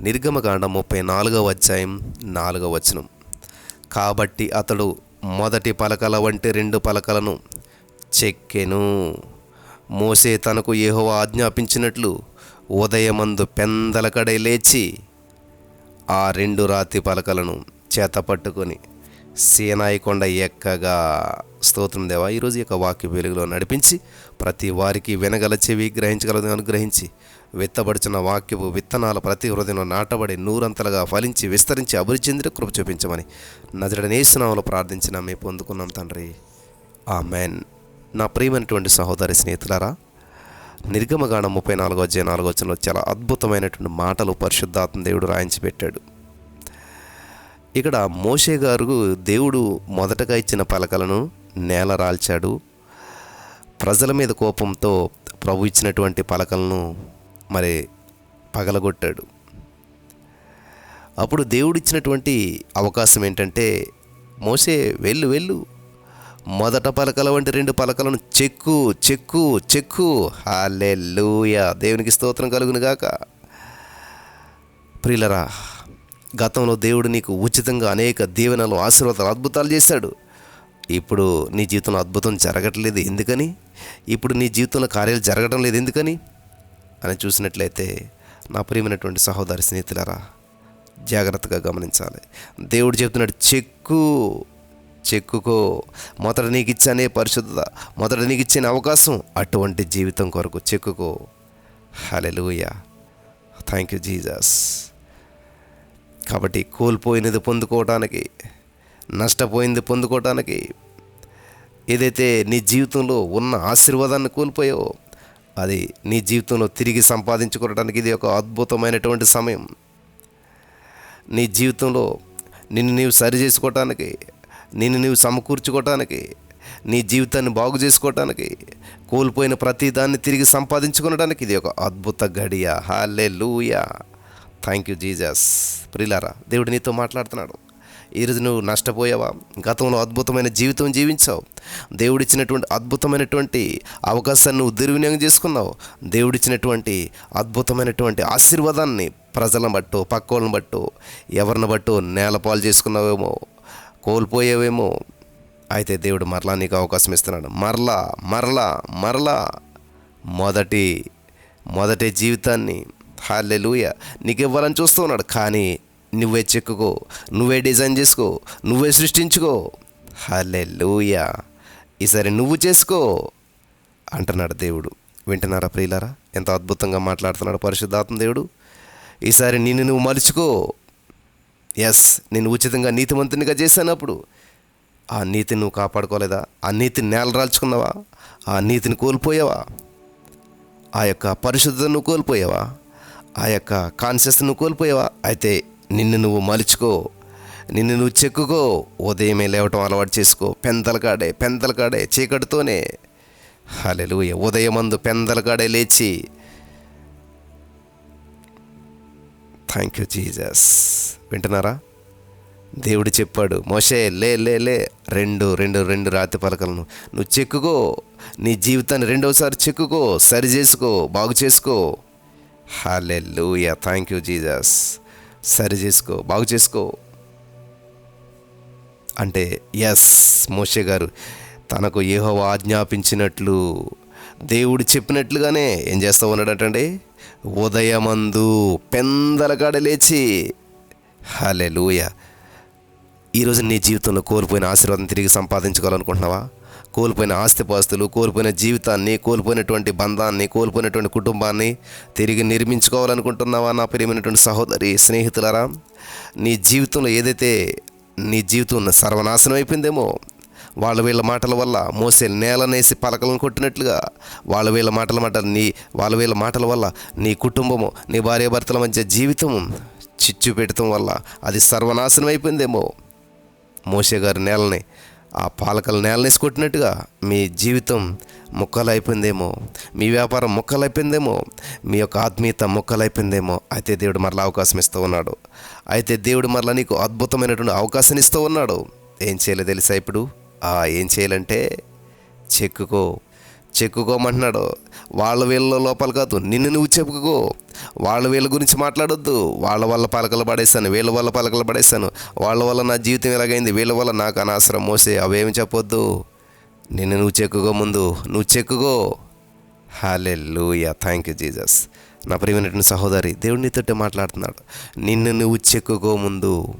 నిర్గమకాండ ముప్పై నాలుగవ అధ్యాయం నాలుగవ వచనం. కాబట్టి అతడు మొదటి పలకల వంటి రెండు పలకలను చెక్కెను. మోసే తనకు ఏహో ఆజ్ఞాపించినట్లు ఉదయమందు పెందలకడై లేచి ఆ రెండు రాతి పలకలను చేత పట్టుకొని కొండ ఎక్కగా స్తోత్రం దేవా ఈరోజు యొక్క వాక్య వెలుగులో నడిపించి ప్రతి వారికి వినగల చెవి గ్రహించగలదని అనుగ్రహించి విత్తబడిచిన వాక్యపు విత్తనాల ప్రతి హృదయంలో నాటబడి నూరంతలుగా ఫలించి విస్తరించి అభివృద్ధి చెందిన కృప చూపించమని నజడనేసునామలో ప్రార్థించిన మేము పొందుకున్నాం తండ్రి. ఆ మెన్ నా ప్రియమైనటువంటి సహోదరి స్నేహితులారా నిర్గమగాండం ముప్పై నాలుగో అధ్యాయ నాలుగో వచనంలో చాలా అద్భుతమైనటువంటి మాటలు పరిశుద్ధాత్మ దేవుడు రాయించి పెట్టాడు. ఇక్కడ మోషే గారు దేవుడు మొదటగా ఇచ్చిన పలకలను నేల రాల్చాడు. ప్రజల మీద కోపంతో ప్రభు ఇచ్చినటువంటి పలకలను మరి పగలగొట్టాడు. అప్పుడు దేవుడిచ్చినటువంటి అవకాశం ఏంటంటే మోసే వెళ్ళు వెళ్ళు. మొదట పలకల వంటి రెండు పలకలను చెక్కు చెక్కు చెక్కు. హాలెలూయ దేవునికి స్తోత్రం కలుగును గాక ప్రియులరా గతంలో దేవుడు నీకు ఉచితంగా అనేక దీవెనలు ఆశీర్వాదాలు అద్భుతాలు చేశాడు. ఇప్పుడు నీ జీవితంలో అద్భుతం జరగట్లేదు. ఎందుకని? ఇప్పుడు నీ జీవితంలో కార్యాలు జరగడం లేదు. ఎందుకని? అని చూసినట్లయితే నా ప్రియమైనటువంటి సహోదరి స్నేహితులరా జాగ్రత్తగా గమనించాలి. దేవుడు చెప్తున్నాడు చెక్కు చెక్కుకో. మొదట నీకు ఇచ్చానే పరిశుద్ధత మొదట నీకు ఇచ్చిన అవకాశం అటువంటి జీవితం కొరకు చెక్కుకో. హలెలూయ థ్యాంక్ యూ జీజస్ కాబట్టి కోల్పోయినది పొందుకోవటానికి నష్టపోయింది పొందుకోవటానికి ఏదైతే నీ జీవితంలో ఉన్న ఆశీర్వాదాన్ని కోల్పోయావో అది నీ జీవితంలో తిరిగి సంపాదించుకోవడానికి ఇది ఒక అద్భుతమైనటువంటి సమయం. నీ జీవితంలో నిన్ను నీవు సరి చేసుకోవటానికి నిన్ను నీవు సమకూర్చుకోవటానికి నీ జీవితాన్ని బాగు చేసుకోవటానికి కోల్పోయిన ప్రతి దాన్ని తిరిగి సంపాదించుకోవడానికి ఇది ఒక అద్భుత గడియ హాలే లూయా థ్యాంక్ యూ జీజస్ ప్రిలారా దేవుడు నీతో మాట్లాడుతున్నాడు. ఈరోజు నువ్వు నష్టపోయావా? గతంలో అద్భుతమైన జీవితం జీవించావు. దేవుడిచ్చినటువంటి అద్భుతమైనటువంటి అవకాశాన్ని నువ్వు దుర్వినియోగం చేసుకున్నావు. దేవుడిచ్చినటువంటి అద్భుతమైనటువంటి ఆశీర్వాదాన్ని ప్రజలను బట్టు పక్కోళ్ళని బట్టు ఎవరిని బట్టు నేలపాలు చేసుకున్నావేమో కోల్పోయావేమో అయితే దేవుడు మరలా నీకు అవకాశం ఇస్తున్నాడు. మరలా మరలా మరలా మొదటి మొదటి జీవితాన్ని హాలెలూయ నీకు ఇవ్వాలని చూస్తూ ఉన్నాడు కానీ నువ్వే చెక్కుకో నువ్వే డిజైన్ చేసుకో నువ్వే సృష్టించుకో. హాలెలూయ ఈసారి నువ్వు చేసుకో అంటున్నాడు దేవుడు. వింటున్నారా ప్రియులారా? ఎంత అద్భుతంగా మాట్లాడుతున్నాడు పరిశుద్ధాత్మ దేవుడు. ఈసారి నిన్ను నువ్వు మలుచుకో. ఎస్ నేను ఉచితంగా నీతిమంతునిగా చేశానప్పుడు ఆ నీతిని నువ్వు కాపాడుకోలేదా? ఆ నీతిని నేలరాల్చుకున్నావా ఆ నీతిని కోల్పోయావా? ఆ యొక్క పరిశుద్ధతను కోల్పోయావా? ఆ యొక్క కాన్షియస్ను కోల్పోయావా? అయితే నిన్ను నువ్వు మలుచుకో నిన్ను నువ్వు చెక్కుకో ఉదయమే లేవటం అలవాటు చేసుకో. పెందలకాడే పెందలకాడే చీకటితోనే. హలెలుయ ఉదయమందు పెందలకాడే లేచి. థ్యాంక్ యూ జీజస్ వింటున్నారా? దేవుడు చెప్పాడు మోషే లే లే లే. రెండు రెండు రెండు రాతి పలకలను. నువ్వు చెక్కుకో నీ జీవితాన్ని రెండోసారి చెక్కుకో సరి చేసుకో బాగు చేసుకో హాలే థ్యాంక్ యూ జీజస్ సరి చేసుకో బాగు చేసుకో. అంటే ఎస్ మోషే గారు తనకు ఏహో ఆజ్ఞాపించినట్లు దేవుడు చెప్పినట్లుగానే ఏం చేస్తూ ఉన్నాడటండి ఉదయమందు పెందలగాడ లేచి హలే ఈరోజు నీ జీవితంలో కోల్పోయిన ఆశీర్వాదం తిరిగి సంపాదించుకోవాలనుకుంటున్నావా? కోల్పోయిన ఆస్తిపాస్తులు కోల్పోయిన జీవితాన్ని కోల్పోయినటువంటి బంధాన్ని కోల్పోయినటువంటి కుటుంబాన్ని తిరిగి నిర్మించుకోవాలనుకుంటున్నావా నా ప్రియమైనటువంటి సహోదరి స్నేహితులరా? నీ జీవితంలో ఏదైతే నీ జీవితం సర్వనాశనం అయిపోయిందేమో వాళ్ళ వీళ్ళ మాటల వల్ల మోసే నేలనేసి పలకలను కొట్టినట్లుగా వాళ్ళ వీళ్ళ మాటల మాట నీ వాళ్ళ వీళ్ళ మాటల వల్ల నీ కుటుంబము నీ భార్యాభర్తల మధ్య జీవితం చిచ్చు పెట్టడం వల్ల అది సర్వనాశనం అయిపోయిందేమో. మోసే గారి నేలని ఆ పాలకల నేలనేసి కొట్టినట్టుగా మీ జీవితం ముక్కలైపోయిందేమో మీ వ్యాపారం ముక్కలైపోయిందేమో మీ యొక్క ఆత్మీయత ముక్కలైపోయిందేమో అయితే దేవుడు మరలా అవకాశం ఇస్తూ ఉన్నాడు. అయితే దేవుడు మరలా నీకు అద్భుతమైనటువంటి అవకాశాన్ని ఇస్తూ ఉన్నాడు. ఏం చేయాలో తెలుసా ఇప్పుడు? ఆ ఏం చేయాలంటే చెక్కుకో చెక్కుకోమంటున్నాడు. వాళ్ళ వీళ్ళ లోపల కాదు నిన్ను నువ్వు చెప్పుకో. వాళ్ళ వీళ్ళ గురించి మాట్లాడొద్దు. వాళ్ళ వల్ల పలకలు పడేస్తాను వీళ్ళ వల్ల పలకలు పడేస్తాను వాళ్ళ వల్ల నా జీవితం ఎలాగైంది వీళ్ళ వల్ల నాకు అనవసరం మోసే అవేమి చెప్పొద్దు. నిన్ను నువ్వు చెక్కుకో ముందు నువ్వు చెక్కుకో. హాలే లూయా థ్యాంక్ యూ జీజస్ నా ప్రియమైనటువంటి సహోదరి దేవుడు నీతోటే మాట్లాడుతున్నాడు. నిన్ను నువ్వు చెక్కుకో ముందు.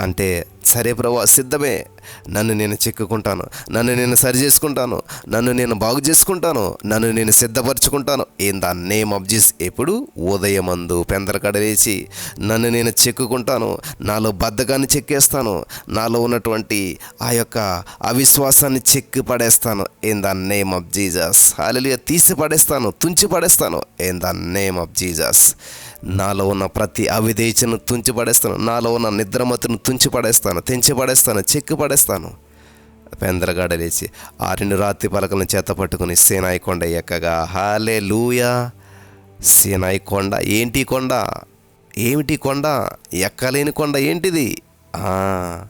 అంటే సరే ప్రభా సిద్ధమే. నన్ను నేను చెక్కుకుంటాను. నన్ను నేను సరి చేసుకుంటాను నన్ను నేను బాగు చేసుకుంటాను. నన్ను నేను సిద్ధపరచుకుంటాను. In the name of Jesus ఎప్పుడు? ఉదయమందు పెందరకడలేసి నన్ను నేను చెక్కుకుంటాను. నాలో బద్ధకాన్ని చెక్కేస్తాను. నాలో ఉన్నటువంటి ఆ యొక్క అవిశ్వాసాన్ని చెక్కి పడేస్తాను. In the name of Jesus hallelujah తీసి పడేస్తాను. తుంచి పడేస్తాను. In the name of Jesus నాలో ఉన్న ప్రతి అవిదేచను తుంచి పడేస్తాను నాలో ఉన్న నిద్రమతును తుంచి పడేస్తాను తెంచి పడేస్తాను చెక్కి పడేస్తాను పెందరగాడ లేచి ఆ రెండు రాత్రి పలకలను చేత పట్టుకుని సేనాయి కొండ ఎక్కగా. హాలే లూయా సేనాయి కొండ ఏంటి కొండ? ఏమిటి కొండ? ఎక్కలేని కొండ ఏంటిది? ఆ,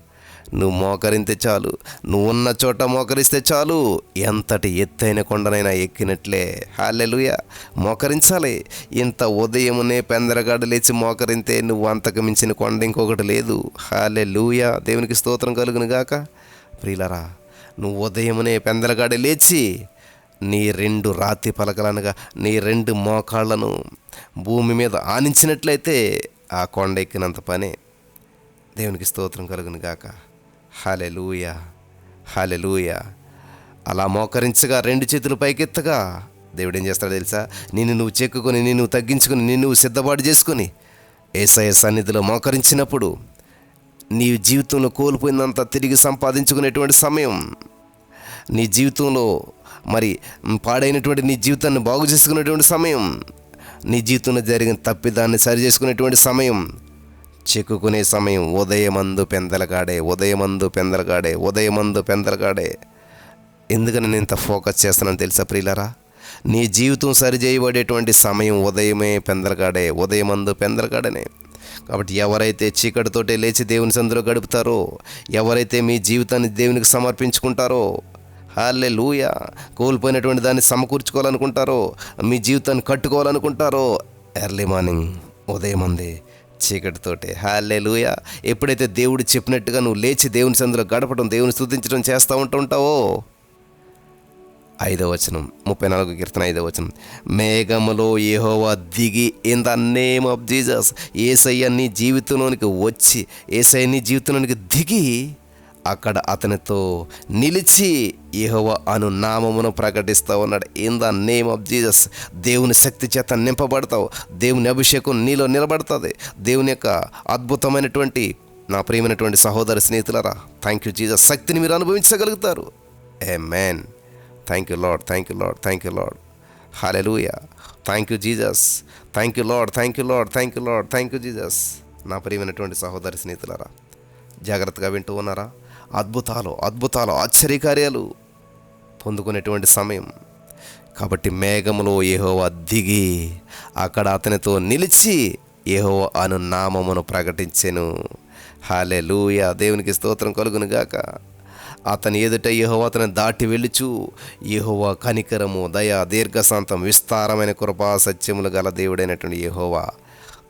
నువ్వు మోకరిస్తే చాలు. నువ్వు ఉన్న చోట మోకరిస్తే చాలు. ఎంతటి ఎత్తైన కొండనైనా ఎక్కినట్లే. హాలెలుయ మోకరించాలి. ఇంత ఉదయమునే పెందరగాడు లేచి మోకరింతే నువ్వు అంతకు మించిన కొండ ఇంకొకటి లేదు. హాలెలుయ దేవునికి స్తోత్రం కలుగును గాక ప్రియులరా నువ్వు ఉదయమునే పెందలగాడి లేచి నీ రెండు రాతి పలకలనగా నీ రెండు మోకాళ్ళను భూమి మీద ఆనించినట్లయితే ఆ కొండ ఎక్కినంత పనే. దేవునికి స్తోత్రం కలుగును గాక హాలెలూయ హాలెలూయ అలా మోకరించగా రెండు చేతులు పైకెత్తగా దేవుడు ఏం చేస్తాడో తెలుసా? నిన్ను నువ్వు చెక్కుకొని నిన్ను నువ్వు తగ్గించుకొని నిన్ను నువ్వు సిద్ధపాటు చేసుకొని ఏసఐ సన్నిధిలో మోకరించినప్పుడు నీ జీవితంలో కోల్పోయిందంతా తిరిగి సంపాదించుకునేటువంటి సమయం నీ జీవితంలో మరి పాడైనటువంటి నీ జీవితాన్ని బాగు చేసుకునేటువంటి సమయం నీ జీవితంలో జరిగిన తప్పిదాన్ని సరి చేసుకునేటువంటి సమయం చెక్కుకునే సమయం ఉదయమందు పెందలకాడే ఉదయమందు పెందలకాడే ఉదయమందు పెందలకాడే ఎందుకని నేను ఇంత ఫోకస్ చేస్తున్నాను తెలుసా ప్రియులరా? నీ జీవితం సరిచేయబడేటువంటి సమయం ఉదయమే పెందలకాడే ఉదయమందు పెందలకాడనే కాబట్టి ఎవరైతే చీకటితోటే లేచి దేవుని సందులో గడుపుతారో ఎవరైతే మీ జీవితాన్ని దేవునికి సమర్పించుకుంటారో హాలే లూయ కోల్పోయినటువంటి దాన్ని సమకూర్చుకోవాలనుకుంటారో మీ జీవితాన్ని కట్టుకోవాలనుకుంటారో ఎర్లీ మార్నింగ్ ఉదయం అందే చీకటితోటే. హాలే లూయ ఎప్పుడైతే దేవుడు చెప్పినట్టుగా నువ్వు లేచి దేవుని సందులో గడపడం దేవుని స్థుతించడం చేస్తూ ఉంటుంటావో? ఐదవ వచనం ముప్పై నాలుగు కీర్తన ఐదవ వచనం. మేఘములో ఏహోవా దిగి in the name of Jesus ఏసయ్య నీ జీవితంలోనికి వచ్చి ఏసయ్య నీ జీవితంలోనికి దిగి అక్కడ అతనితో నిలిచి యహోవ అను నామమును ప్రకటిస్తూ ఉన్నాడు. In the name of Jesus దేవుని శక్తి చేత నింపబడతావు. దేవుని అభిషేకం నీలో నిలబడుతుంది. దేవుని యొక్క అద్భుతమైనటువంటి నా ప్రియమైనటువంటి సహోదర స్నేహితులరా థ్యాంక్ యూ జీసస్ శక్తిని మీరు అనుభవించగలుగుతారు. Amen thank you lord thank you lord thank you lord hallelujah thank you Jesus thank you lord thank you lord thank you lord thank you Jesus నా ప్రియమైనటువంటి సహోదరి స్నేహితులారా జాగ్రత్తగా వింటూ ఉన్నారా? అద్భుతాలు అద్భుతాలు ఆశ్చర్యకార్యాలు పొందుకునేటువంటి సమయం. కాబట్టి మేఘములో ఏహోవా దిగి అక్కడ అతనితో నిలిచి ఏహోవా అను నామమును ప్రకటించెను. హాలే లూయ దేవునికి స్తోత్రం కలుగును గాక అతని ఎదుట యెహోవా అతను దాటి వెళ్ళుచు యెహోవా కనికరము దయ దీర్ఘశాంతం విస్తారమైన కృపా సత్యములు గల దేవుడైనటువంటి యెహోవా.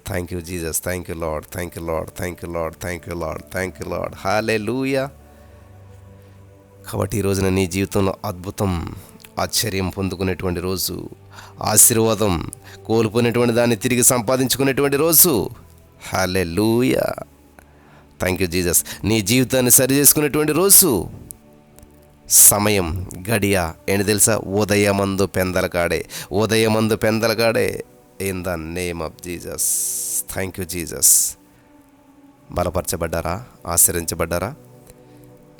Thank you Jesus thank you lord thank you lord thank you lord thank you lord thank you lord hallelujah కాబట్టి ఈ రోజున నీ జీవితంలో అద్భుతం ఆశ్చర్యం పొందుకునేటువంటి రోజు ఆశీర్వాదం కోల్పోయినటువంటి దాన్ని తిరిగి సంపాదించుకునేటువంటి రోజు. హలే లూయా థ్యాంక్ యూ జీజస్ నీ జీవితాన్ని సరి చేసుకునేటువంటి రోజు. సమయం గడియ ఏంటి తెలుసా? ఉదయమందు పెందలకాడే ఉదయమందు పెందలకాడే. In the name of Jesus thank you Jesus బలపరచబడ్డారా? ఆశ్రయించబడ్డారా?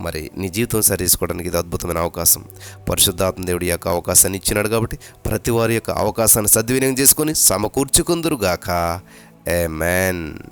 మరి నీ జీవితం సరి చేసుకోవడానికి ఇది అద్భుతమైన అవకాశం. పరిశుద్ధాత్మ దేవుడి యొక్క అవకాశాన్ని ఇచ్చినాడు కాబట్టి ప్రతి వారి యొక్క అవకాశాన్ని సద్వినియోగం చేసుకొని సమకూర్చుకుందురుగాక. ఏ మ్యాన్